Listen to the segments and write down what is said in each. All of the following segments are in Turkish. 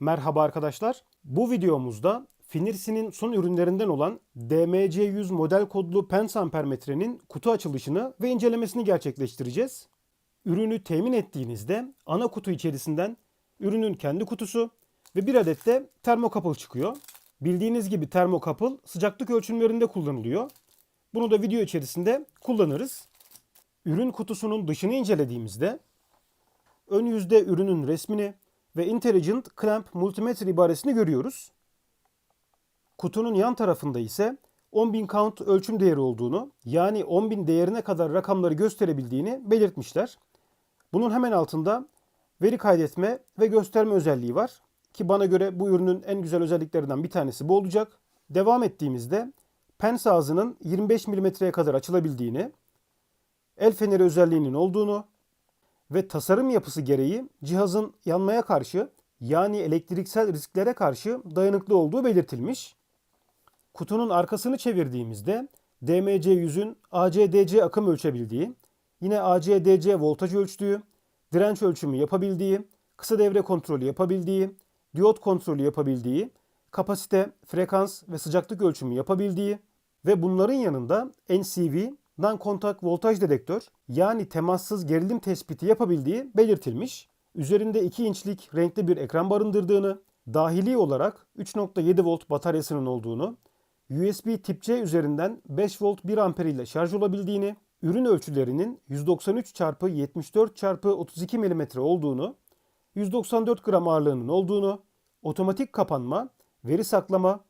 Merhaba arkadaşlar. Bu videomuzda Finirsi'nin son ürünlerinden olan DMC100 model kodlu pens ampermetrenin kutu açılışını ve incelemesini gerçekleştireceğiz. Ürünü temin ettiğinizde ana kutu içerisinden ürünün kendi kutusu ve bir adet de termokapıl çıkıyor. Bildiğiniz gibi termokapıl sıcaklık ölçümlerinde kullanılıyor. Bunu da video içerisinde kullanırız. Ürün kutusunun dışını incelediğimizde ön yüzde ürünün resmini ve Intelligent Clamp Multimetre ibaresini görüyoruz. Kutunun yan tarafında ise 10.000 count ölçüm değeri olduğunu yani 10.000 değerine kadar rakamları gösterebildiğini belirtmişler. Bunun hemen altında veri kaydetme ve gösterme özelliği var. Ki bana göre bu ürünün en güzel özelliklerinden bir tanesi bu olacak. Devam ettiğimizde pens ağzının 25 mm'ye kadar açılabildiğini, el feneri özelliğinin olduğunu ve tasarım yapısı gereği cihazın yanmaya karşı yani elektriksel risklere karşı dayanıklı olduğu belirtilmiş. Kutunun arkasını çevirdiğimizde DMC100'ün AC-DC akım ölçebildiği, yine AC-DC voltaj ölçtüğü, direnç ölçümü yapabildiği, kısa devre kontrolü yapabildiği, diyot kontrolü yapabildiği, kapasite, frekans ve sıcaklık ölçümü yapabildiği ve bunların yanında NCV non-contact voltaj dedektör yani temassız gerilim tespiti yapabildiği belirtilmiş. Üzerinde 2 inçlik renkli bir ekran barındırdığını, dahili olarak 3.7 volt bataryasının olduğunu, USB tip C üzerinden 5 volt 1 amper ile şarj olabildiğini, ürün ölçülerinin 193 x 74 x 32 mm olduğunu, 194 gram ağırlığının olduğunu, otomatik kapanma, veri saklama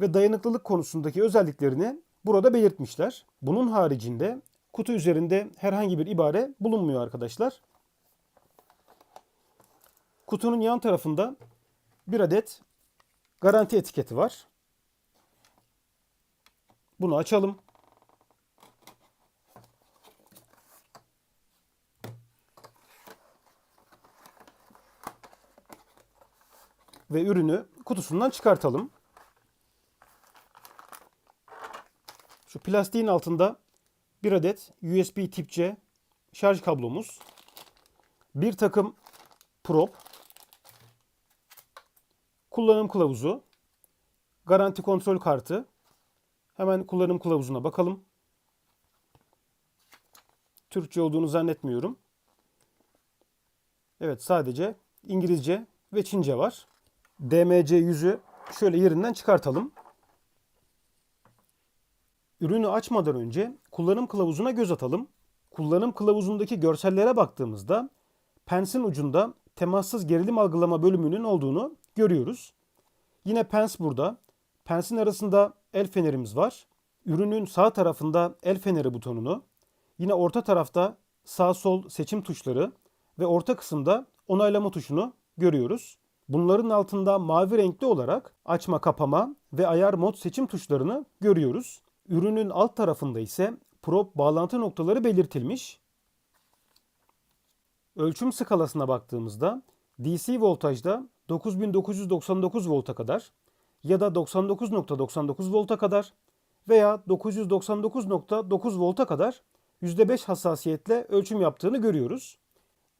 ve dayanıklılık konusundaki özelliklerini burada belirtmişler. Bunun haricinde kutu üzerinde herhangi bir ibare bulunmuyor arkadaşlar. Kutunun yan tarafında bir adet garanti etiketi var. Bunu açalım. Ve ürünü kutusundan çıkartalım. Şu plastiğin altında bir adet USB tip C şarj kablomuz, bir takım prop, kullanım kılavuzu, garanti kontrol kartı. Hemen kullanım kılavuzuna bakalım. Türkçe olduğunu zannetmiyorum. Evet sadece İngilizce ve Çince var. DMC yüzü şöyle yerinden çıkartalım. Ürünü açmadan önce kullanım kılavuzuna göz atalım. Kullanım kılavuzundaki görsellere baktığımızda pensin ucunda temassız gerilim algılama bölümünün olduğunu görüyoruz. Yine pens burada. Pensin arasında el fenerimiz var. Ürünün sağ tarafında el feneri butonunu, yine orta tarafta sağ sol seçim tuşları ve orta kısımda onaylama tuşunu görüyoruz. Bunların altında mavi renkli olarak açma kapama ve ayar mod seçim tuşlarını görüyoruz. Ürünün alt tarafında ise prop bağlantı noktaları belirtilmiş. Ölçüm skalasına baktığımızda DC voltajda 9999 volta kadar ya da 99.99 volta kadar veya 999.9 volta kadar %5 hassasiyetle ölçüm yaptığını görüyoruz.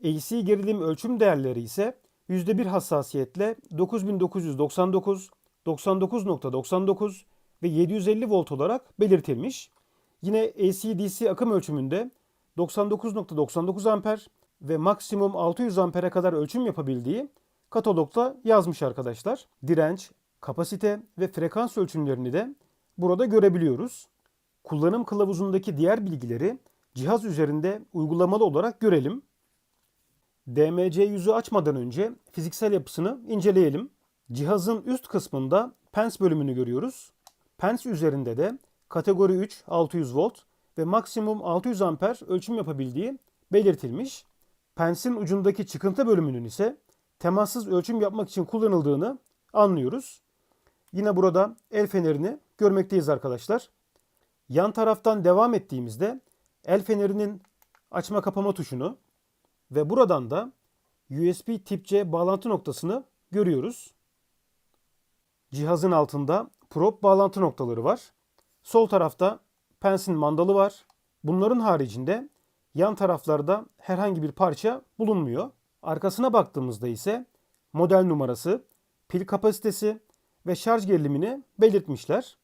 AC gerilim ölçüm değerleri ise %1 hassasiyetle 9999, 99.99 ve 750 volt olarak belirtilmiş. Yine AC-DC akım ölçümünde 99.99 amper ve maksimum 600 ampere kadar ölçüm yapabildiği katalogda yazmış arkadaşlar. Direnç, kapasite ve frekans ölçümlerini de burada görebiliyoruz. Kullanım kılavuzundaki diğer bilgileri cihaz üzerinde uygulamalı olarak görelim. DMC yüzü açmadan önce fiziksel yapısını inceleyelim. Cihazın üst kısmında pens bölümünü görüyoruz. Pens üzerinde de kategori 3 600 volt ve maksimum 600 amper ölçüm yapabildiği belirtilmiş. Pensin ucundaki çıkıntı bölümünün ise temassız ölçüm yapmak için kullanıldığını anlıyoruz. Yine burada el fenerini görmekteyiz arkadaşlar. Yan taraftan devam ettiğimizde el fenerinin açma kapama tuşunu ve buradan da USB tip C bağlantı noktasını görüyoruz. Cihazın altında prop bağlantı noktaları var. Sol tarafta pensin mandalı var. Bunların haricinde yan taraflarda herhangi bir parça bulunmuyor. Arkasına baktığımızda ise model numarası, pil kapasitesi ve şarj gerilimini belirtmişler.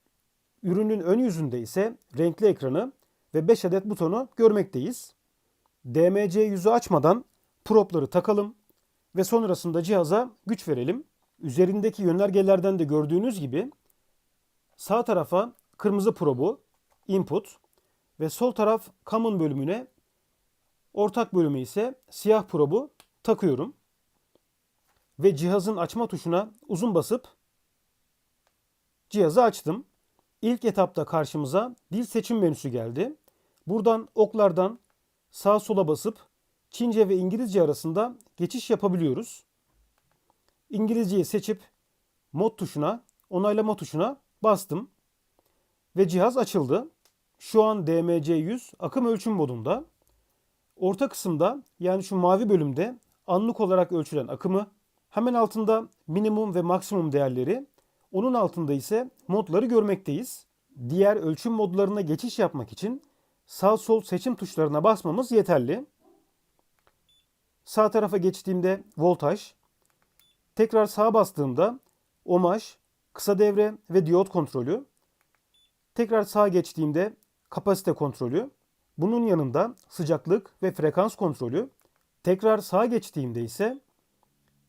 Ürünün ön yüzünde ise renkli ekranı ve 5 adet butonu görmekteyiz. DMC yüzü açmadan propları takalım ve sonrasında cihaza güç verelim. Üzerindeki yönergelerden de gördüğünüz gibi sağ tarafa kırmızı probu, input ve sol taraf common bölümüne ortak bölümü ise siyah probu takıyorum. Ve cihazın açma tuşuna uzun basıp cihazı açtım. İlk etapta karşımıza dil seçim menüsü geldi. Buradan oklardan sağa sola basıp Çince ve İngilizce arasında geçiş yapabiliyoruz. İngilizceyi seçip mod tuşuna, onaylama tuşuna bastım ve cihaz açıldı. Şu an DMC100 akım ölçüm modunda. Orta kısımda yani şu mavi bölümde anlık olarak ölçülen akımı, hemen altında minimum ve maksimum değerleri, onun altında ise modları görmekteyiz. Diğer ölçüm modlarına geçiş yapmak için sağ sol seçim tuşlarına basmamız yeterli. Sağ tarafa geçtiğimde voltaj, tekrar sağa bastığımda omaj, kısa devre ve diyot kontrolü, tekrar sağa geçtiğimde kapasite kontrolü, bunun yanında sıcaklık ve frekans kontrolü, tekrar sağa geçtiğimde ise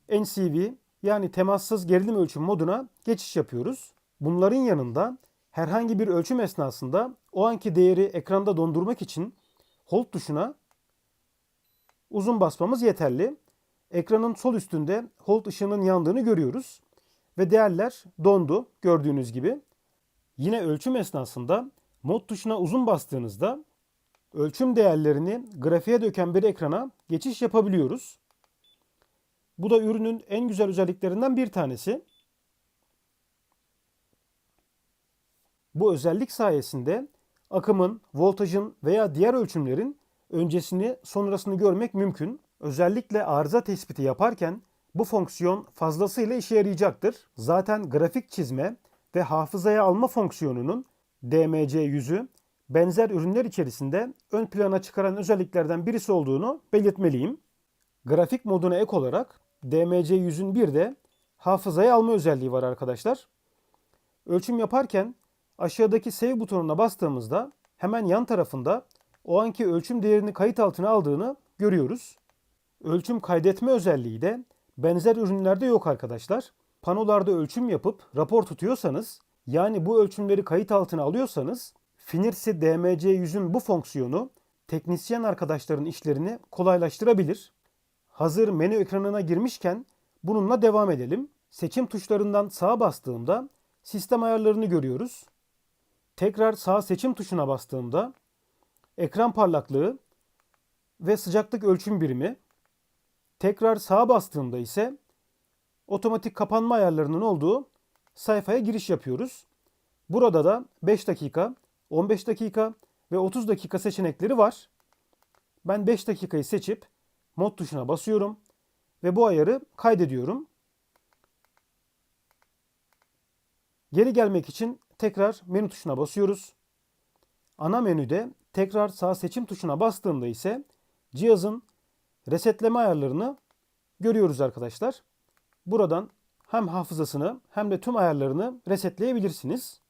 NCV yani temassız gerilim ölçüm moduna geçiş yapıyoruz. Bunların yanında herhangi bir ölçüm esnasında o anki değeri ekranda dondurmak için hold tuşuna uzun basmamız yeterli. Ekranın sol üstünde hold ışığının yandığını görüyoruz. Ve değerler dondu gördüğünüz gibi. Yine ölçüm esnasında mod tuşuna uzun bastığınızda ölçüm değerlerini grafiğe döken bir ekrana geçiş yapabiliyoruz. Bu da ürünün en güzel özelliklerinden bir tanesi. Bu özellik sayesinde akımın, voltajın veya diğer ölçümlerin öncesini sonrasını görmek mümkün. Özellikle arıza tespiti yaparken bu fonksiyon fazlasıyla işe yarayacaktır. Zaten grafik çizme ve hafızaya alma fonksiyonunun DMC yüzü benzer ürünler içerisinde ön plana çıkaran özelliklerden birisi olduğunu belirtmeliyim. Grafik moduna ek olarak DMC yüzün bir de hafızaya alma özelliği var arkadaşlar. Ölçüm yaparken aşağıdaki save butonuna bastığımızda hemen yan tarafında o anki ölçüm değerini kayıt altına aldığını görüyoruz. Ölçüm kaydetme özelliği de benzer ürünlerde yok arkadaşlar. Panolarda ölçüm yapıp rapor tutuyorsanız yani bu ölçümleri kayıt altına alıyorsanız Finirsi DMC yüzün bu fonksiyonu teknisyen arkadaşların işlerini kolaylaştırabilir. Hazır menü ekranına girmişken bununla devam edelim. Seçim tuşlarından sağa bastığımda sistem ayarlarını görüyoruz. Tekrar sağ seçim tuşuna bastığımda ekran parlaklığı ve sıcaklık ölçüm birimi. Tekrar sağa bastığımda ise otomatik kapanma ayarlarının olduğu sayfaya giriş yapıyoruz. Burada da 5 dakika, 15 dakika ve 30 dakika seçenekleri var. Ben 5 dakikayı seçip mod tuşuna basıyorum ve bu ayarı kaydediyorum. Geri gelmek için tekrar menü tuşuna basıyoruz. Ana menüde tekrar sağ seçim tuşuna bastığımda ise cihazın resetleme ayarlarını görüyoruz arkadaşlar. Buradan hem hafızasını hem de tüm ayarlarını resetleyebilirsiniz.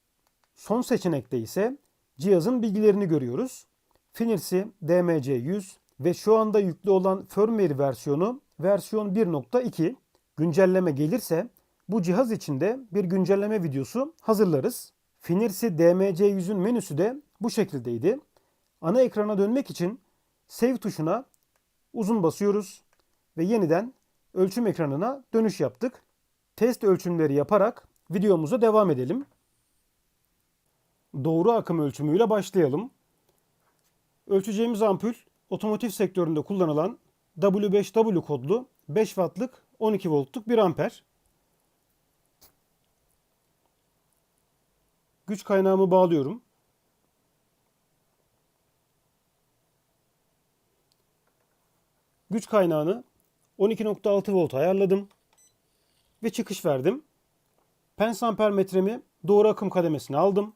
Son seçenekte ise cihazın bilgilerini görüyoruz. Finirsi DMC100 ve şu anda yüklü olan firmware versiyonu versiyon 1.2 güncelleme gelirse bu cihaz içinde bir güncelleme videosu hazırlarız. Finirsi DMC100'ün menüsü de bu şekildeydi. Ana ekrana dönmek için Save tuşuna uzun basıyoruz ve yeniden ölçüm ekranına dönüş yaptık. Test ölçümleri yaparak videomuza devam edelim. Doğru akım ölçümüyle başlayalım. Ölçeceğimiz ampul otomotiv sektöründe kullanılan W5W kodlu 5 wattlık 12 voltluk 1 amper. Güç kaynağımı bağlıyorum. Güç kaynağını 12.6 volt ayarladım ve çıkış verdim. Pens ampermetremi doğru akım kademesine aldım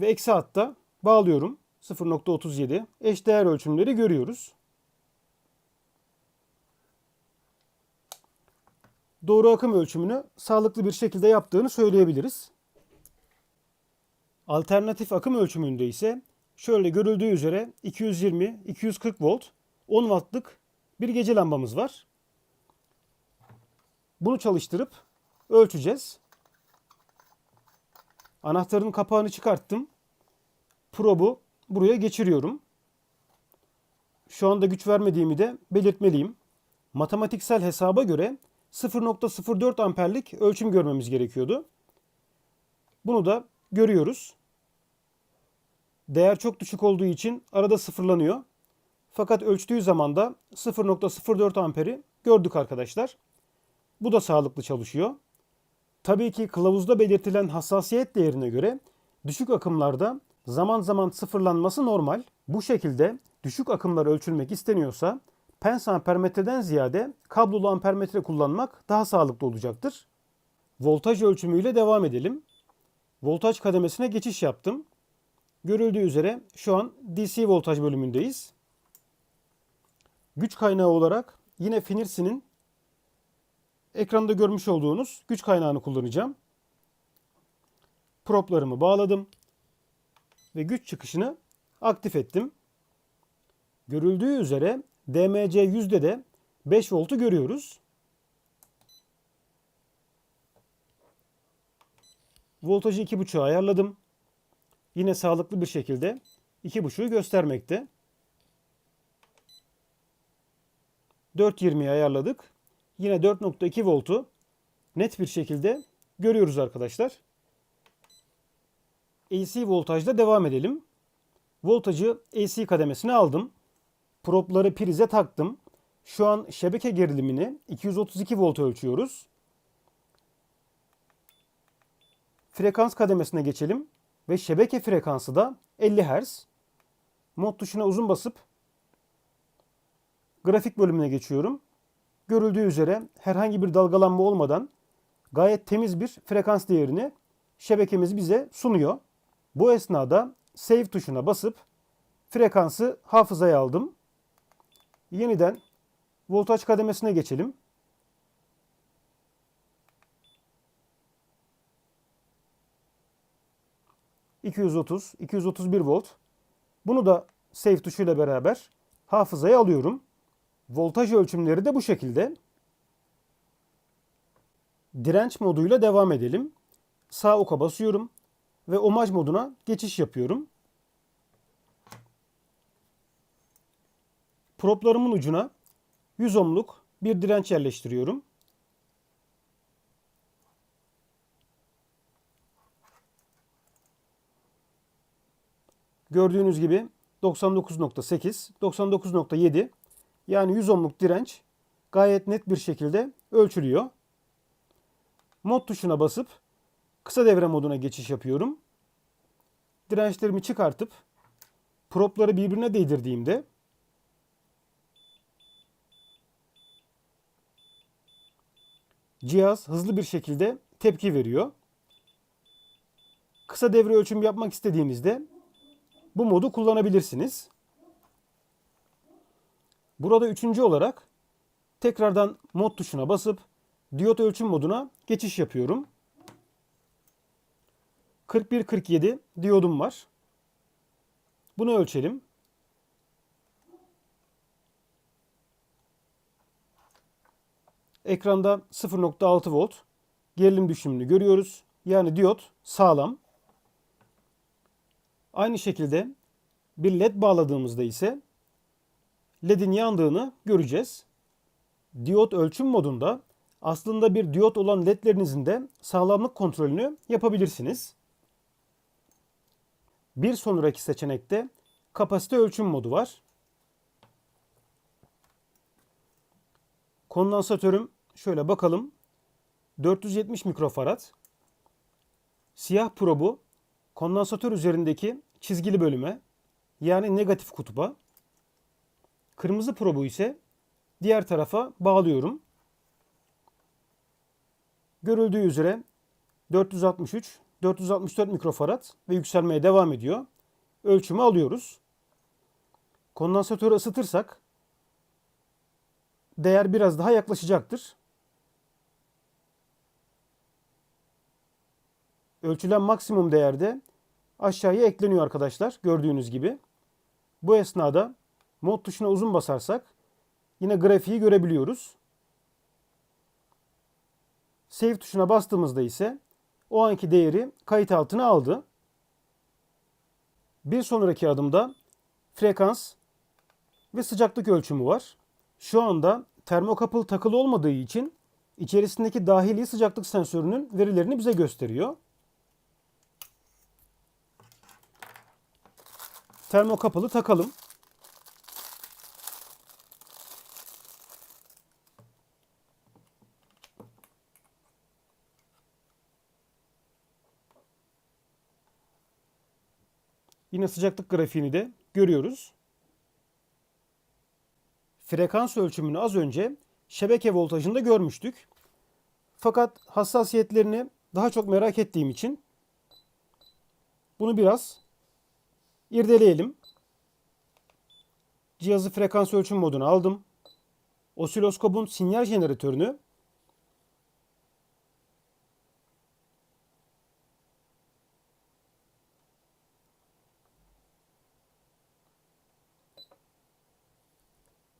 ve eksi hatta bağlıyorum. 0.37 eşdeğer ölçümleri görüyoruz. doğru akım ölçümünü sağlıklı bir şekilde yaptığını söyleyebiliriz. Alternatif akım ölçümünde ise şöyle görüldüğü üzere 220-240 volt 10 wattlık bir gece lambamız var. Bunu çalıştırıp ölçeceğiz. Anahtarın kapağını çıkarttım. Probu buraya geçiriyorum. Şu anda güç vermediğimi de belirtmeliyim. Matematiksel hesaba göre 0.04 amperlik ölçüm görmemiz gerekiyordu. Bunu da görüyoruz. Değer çok düşük olduğu için arada sıfırlanıyor. Fakat ölçtüğü zaman da 0.04 amperi gördük arkadaşlar. Bu da sağlıklı çalışıyor. Tabii ki kılavuzda belirtilen hassasiyet değerine göre düşük akımlarda zaman zaman sıfırlanması normal. Bu şekilde düşük akımlar ölçülmek isteniyorsa pens ampermetreden ziyade kablolu ampermetre kullanmak daha sağlıklı olacaktır. Voltaj ölçümüyle devam edelim. Voltaj kademesine geçiş yaptım. Görüldüğü üzere şu an DC voltaj bölümündeyiz. Güç kaynağı olarak yine Finirsi'nin ekranda görmüş olduğunuz güç kaynağını kullanacağım. Proplarımı bağladım ve güç çıkışını aktif ettim. Görüldüğü üzere DMC yüzde de 5 voltu görüyoruz. Voltajı 2.5'a ayarladım. Yine sağlıklı bir şekilde 2.5'u göstermekte. 4.20'yi ayarladık. Yine 4.2 voltu net bir şekilde görüyoruz arkadaşlar. AC voltajda devam edelim. Voltajı AC kademesine aldım. Propları prize taktım. Şu an şebeke gerilimini 232 volt ölçüyoruz. Frekans kademesine geçelim ve şebeke frekansı da 50 Hz. Mod tuşuna uzun basıp grafik bölümüne geçiyorum. Görüldüğü üzere herhangi bir dalgalanma olmadan gayet temiz bir frekans değerini şebekemiz bize sunuyor. Bu esnada save tuşuna basıp frekansı hafızaya aldım. Yeniden voltaj kademesine geçelim. ...230, 231 volt. Bunu da save tuşuyla beraber hafızaya alıyorum. Voltaj ölçümleri de bu şekilde. Direnç moduyla devam edelim. Sağ oka basıyorum ve omaj moduna geçiş yapıyorum. Proplarımın ucuna 100 ohmluk bir direnç yerleştiriyorum. Gördüğünüz gibi 99.8, 99.7 yani 100 ohmluk direnç gayet net bir şekilde ölçülüyor. Mod tuşuna basıp kısa devre moduna geçiş yapıyorum. Dirençlerimi çıkartıp propları birbirine değdirdiğimde cihaz hızlı bir şekilde tepki veriyor. Kısa devre ölçüm yapmak istediğinizde bu modu kullanabilirsiniz. Burada üçüncü olarak tekrardan mod tuşuna basıp diyot ölçüm moduna geçiş yapıyorum. 41-47 diyodum var. Bunu ölçelim. Ekranda 0.6 volt gerilim düşümünü görüyoruz. Yani diyot sağlam. Aynı şekilde bir led bağladığımızda ise ledin yandığını göreceğiz. Diyot ölçüm modunda aslında bir diyot olan ledlerinizin de sağlamlık kontrolünü yapabilirsiniz. Bir sonraki seçenekte kapasite ölçüm modu var. Kondansatörüm şöyle bakalım. 470 mikrofarad. Siyah probu kondansatör üzerindeki çizgili bölüme yani negatif kutuba. Kırmızı probu ise diğer tarafa bağlıyorum. Görüldüğü üzere 463, 464 mikrofarad ve yükselmeye devam ediyor. Ölçümü alıyoruz. Kondansatörü ısıtırsak değer biraz daha yaklaşacaktır. Ölçülen maksimum değerde aşağıya ekleniyor arkadaşlar gördüğünüz gibi. Bu esnada mod tuşuna uzun basarsak yine grafiği görebiliyoruz. Save tuşuna bastığımızda ise o anki değeri kayıt altına aldı. Bir sonraki adımda frekans ve sıcaklık ölçümü var. Şu anda termokapıl takılı olmadığı için içerisindeki dahili sıcaklık sensörünün verilerini bize gösteriyor. Termokapalı takalım. Yine sıcaklık grafiğini de görüyoruz. Frekans ölçümünü az önce şebeke voltajında görmüştük. Fakat hassasiyetlerini daha çok merak ettiğim için bunu biraz irdeleyelim. Cihazı frekans ölçüm moduna aldım. Osiloskopun sinyal jeneratörünü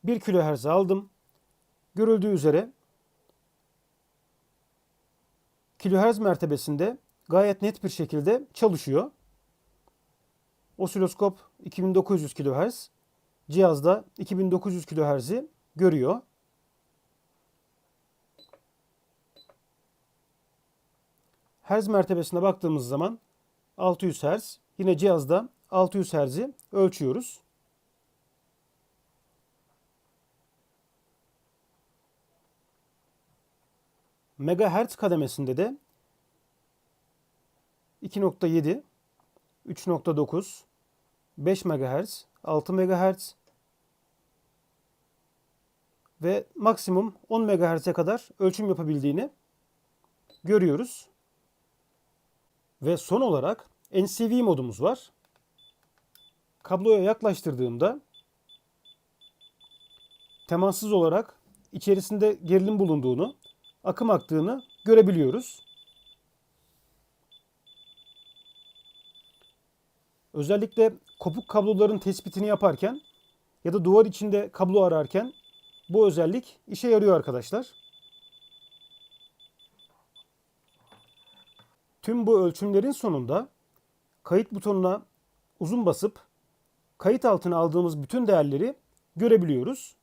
bir kilohertz aldım. Görüldüğü üzere kilohertz mertebesinde gayet net bir şekilde çalışıyor. Osiloskop 2900 kHz, cihazda 2900 kHz'i görüyor. Hertz mertebesine baktığımız zaman 600 Hz, yine cihazda 600 Hz'i ölçüyoruz. Megahertz kademesinde de 2.7, 3.9, 5 MHz, 6 MHz ve maksimum 10 MHz'e kadar ölçüm yapabildiğini görüyoruz. Ve son olarak NCV modumuz var. Kabloya yaklaştırdığımda temassız olarak içerisinde gerilim bulunduğunu, akım aktığını görebiliyoruz. Özellikle kopuk kabloların tespitini yaparken ya da duvar içinde kablo ararken bu özellik işe yarıyor arkadaşlar. Tüm bu ölçümlerin sonunda kayıt butonuna uzun basıp kayıt altına aldığımız bütün değerleri görebiliyoruz.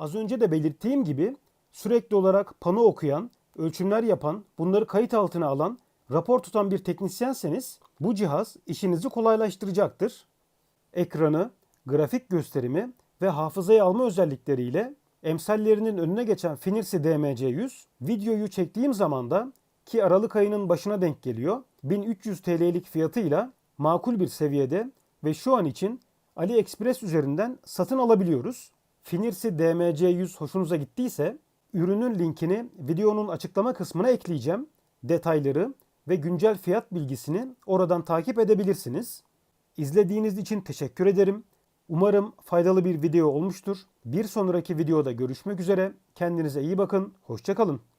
Az önce de belirttiğim gibi sürekli olarak pano okuyan, ölçümler yapan, bunları kayıt altına alan, rapor tutan bir teknisyenseniz bu cihaz işinizi kolaylaştıracaktır. Ekranı, grafik gösterimi ve hafızayı alma özellikleriyle emsallerinin önüne geçen Finirsi DMC100 videoyu çektiğim zaman da ki Aralık ayının başına denk geliyor 1300 TL'lik fiyatıyla makul bir seviyede ve şu an için AliExpress üzerinden satın alabiliyoruz. Finirsi DMC100 hoşunuza gittiyse ürünün linkini videonun açıklama kısmına ekleyeceğim. Detayları ve güncel fiyat bilgisini oradan takip edebilirsiniz. İzlediğiniz için teşekkür ederim. Umarım faydalı bir video olmuştur. Bir sonraki videoda görüşmek üzere. Kendinize iyi bakın. Hoşçakalın.